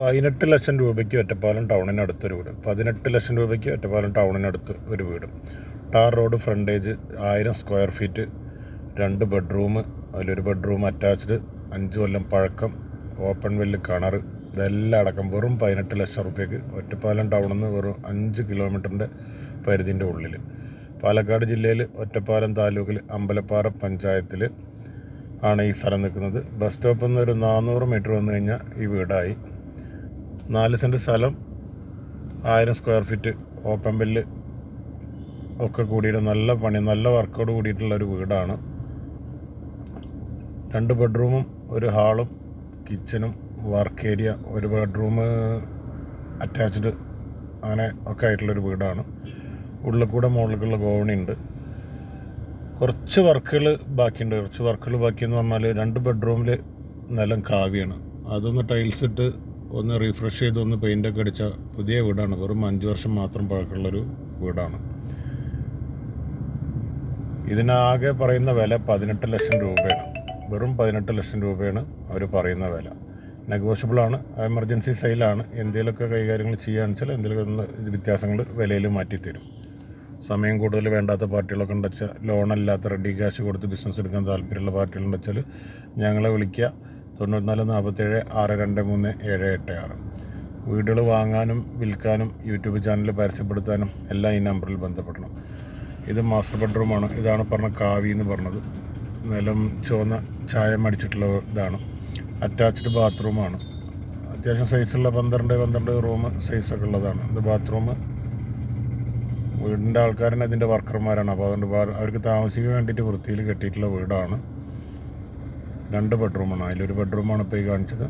പതിനെട്ട് ലക്ഷം രൂപയ്ക്ക് ഒറ്റപ്പാലം ടൗണിനടുത്തൊരു വീട്. പതിനെട്ട് ലക്ഷം രൂപയ്ക്ക് ഒറ്റപ്പാലം ടൗണിനടുത്ത് ഒരു വീട്. ടാർ റോഡ് ഫ്രണ്ടേജ് ആയിരം സ്ക്വയർ ഫീറ്റ് രണ്ട് ബെഡ്റൂം അതിലൊരു ബെഡ്റൂം അറ്റാച്ച്ഡ് അഞ്ച് കൊല്ലം പഴക്കം ഓപ്പൺ വെല്ല് കിണർ ഇതെല്ലാം അടക്കം വെറും പതിനെട്ട് ലക്ഷം റുപ്യക്ക് ഒറ്റപ്പാലം ടൗണിൽ നിന്ന് വെറും അഞ്ച് കിലോമീറ്ററിന്റെ പരിധിന്റെ ഉള്ളിൽ പാലക്കാട് ജില്ലയിൽ ഒറ്റപ്പാലം താലൂക്കിൽ അമ്പലപ്പാറ പഞ്ചായത്തിൽ ആണ് ഈ സ്ഥലം നിൽക്കുന്നത്. ബസ് സ്റ്റോപ്പിൽ നിന്ന് ഒരു നാനൂറ് മീറ്റർ വന്നു കഴിഞ്ഞാൽ ഈ വീടായി. നാല് സെന്റ് സ്ഥലം ആയിരം സ്ക്വയർ ഫീറ്റ് ഓപ്പൺ ബില്ല് ഒക്കെ കൂടിയിട്ട് നല്ല പണി നല്ല വർക്കോട് കൂടിയിട്ടുള്ള ഒരു വീടാണ്. രണ്ട് ബെഡ്റൂമും ഒരു ഹാളും കിച്ചനും വർക്ക് ഏരിയ ഒരു ബെഡ്റൂം അറ്റാച്ച്ഡ് അങ്ങനെ ഒക്കെ ആയിട്ടുള്ളൊരു വീടാണ്. ഉള്ളിൽ കൂടെ മുകളിലേക്കുള്ള ഗോവണിയുണ്ട് കുറച്ച് വർക്കുകൾ ബാക്കിയുണ്ട്. കുറച്ച് വർക്കുകൾ ബാക്കിയെന്ന് പറഞ്ഞാൽ രണ്ട് ബെഡ്റൂമിൽ നിലം കാവിയാണ്. അതൊന്ന് ടൈൽസ് ഇട്ട് ഒന്ന് റീഫ്രഷ് ചെയ്ത് ഒന്ന് പെയിന്റൊക്കെ അടിച്ച പുതിയ വീടാണ്. വെറും അഞ്ച് വർഷം മാത്രം പഴക്കമുള്ളൊരു വീടാണ്. ഇതിനാകെ പറയുന്ന വില പതിനെട്ട് ലക്ഷം രൂപയാണ്. വെറും പതിനെട്ട് ലക്ഷം രൂപയാണ് അവർ പറയുന്ന വില. നെഗോഷ്യബിളാണ് എമർജൻസി സെയിലാണ് എന്തെങ്കിലുമൊക്കെ കൈകാര്യങ്ങൾ ചെയ്യുകയാണെന്ന് വെച്ചാൽ എന്തെങ്കിലും വ്യത്യാസങ്ങൾ വിലയിൽ മാറ്റിത്തരും. സമയം കൂടുതൽ വേണ്ടാത്ത പാർട്ടികളൊക്കെ ഉണ്ടെച്ചാൽ ലോണല്ലാത്ത റെഡി ക്യാഷ് കൊടുത്ത് ബിസിനസ് എടുക്കാൻ താല്പര്യമുള്ള പാർട്ടികളുണ്ടെച്ചാൽ ഞങ്ങളെ വിളിക്കുക. തൊണ്ണൂറ്റിനാല് നാൽപ്പത്തേഴ് ആറ് രണ്ട് മൂന്ന് ഏഴ് എട്ട് ആറ്. വീടുകൾ വാങ്ങാനും വിൽക്കാനും യൂട്യൂബ് ചാനൽ പരസ്യപ്പെടുത്താനും എല്ലാം ഈ നമ്പറിൽ ബന്ധപ്പെടണം. ഇത് മാസ്റ്റർ ബെഡ്റൂമാണ് ഇതാണ് പറഞ്ഞ കാവി എന്ന് പറഞ്ഞത്. നിലം ചുവന്ന ചായം അടിച്ചിട്ടുള്ള ഇതാണ്. അറ്റാച്ച്ഡ് ബാത്റൂമാണ് അത്യാവശ്യം സൈസുള്ള പന്ത്രണ്ട് പന്ത്രണ്ട് റൂം സൈസൊക്കെ ഉള്ളതാണ്. ഇത് ബാത്റൂം വീടിന്റെ ആൾക്കാരനെ ഇതിന്റെ വർക്കർമാരാണ് അപ്പോൾ അതുകൊണ്ട് അവർക്ക് താമസിക്കാൻ വേണ്ടിയിട്ട് വൃത്തിയിൽ കെട്ടിയിട്ടുള്ള വീടാണ്. രണ്ട് ബെഡ്റൂമാണ് അതിലൊരു ബെഡ്റൂമാണ് ഇപ്പോൾ ഈ കാണിച്ചത്.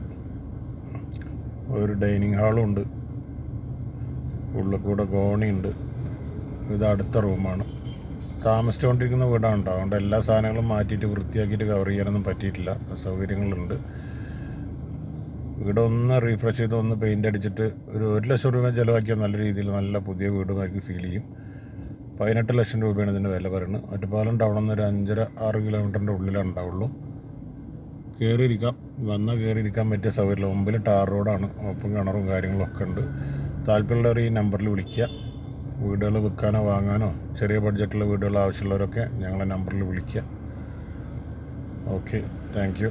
ഒരു ഡൈനിങ് ഹാളും ഉണ്ട്. ഉള്ളിൽ കൂടെ കോണിയുണ്ട്. ഇത് അടുത്ത റൂമാണ് താമസിച്ചുകൊണ്ടിരിക്കുന്ന വീടാണ് കേട്ടോ അതുകൊണ്ട് എല്ലാ സാധനങ്ങളും മാറ്റിയിട്ട് വൃത്തിയാക്കിയിട്ട് കവർ ചെയ്യാനൊന്നും പറ്റിയിട്ടില്ല. സൗകര്യങ്ങളുണ്ട്. വീടൊന്ന് റീഫ്രഷ് ചെയ്ത് ഒന്ന് പെയിന്റ് അടിച്ചിട്ട് ഒരു ഒരു ലക്ഷം രൂപ ചിലവാക്കിയാൽ നല്ല രീതിയിൽ നല്ല പുതിയ വീടുമായിരിക്കും ഫീൽ ചെയ്യും. പതിനെട്ട് ലക്ഷം രൂപയാണ് ഇതിന്റെ വില പറയുന്നത് ഒറ്റപ്പാലം ടൗണിൽ നിന്ന് ഒരു അഞ്ചര ആറ് കിലോമീറ്ററിന്റെ ഉള്ളിലാണ് ഉണ്ടാവുള്ളൂ. കയറിയിരിക്കാം. വന്നാൽ കയറിയിരിക്കാൻ പറ്റിയ സൗകര്യമില്ല. മുമ്പിൽ ടാർ റോഡാണ്. ഓപ്പൺ കിണറും കാര്യങ്ങളൊക്കെ ഉണ്ട്. താല്പര്യമുള്ളവർ ഈ നമ്പറിൽ വിളിക്കുക. വീടുകൾ വിൽക്കാനോ വാങ്ങാനോ ചെറിയ ബഡ്ജറ്റുള്ള വീടുകൾ ആവശ്യമുള്ളവരൊക്കെ ഞങ്ങളെ നമ്പറിൽ വിളിക്കുക. ഓക്കെ. താങ്ക്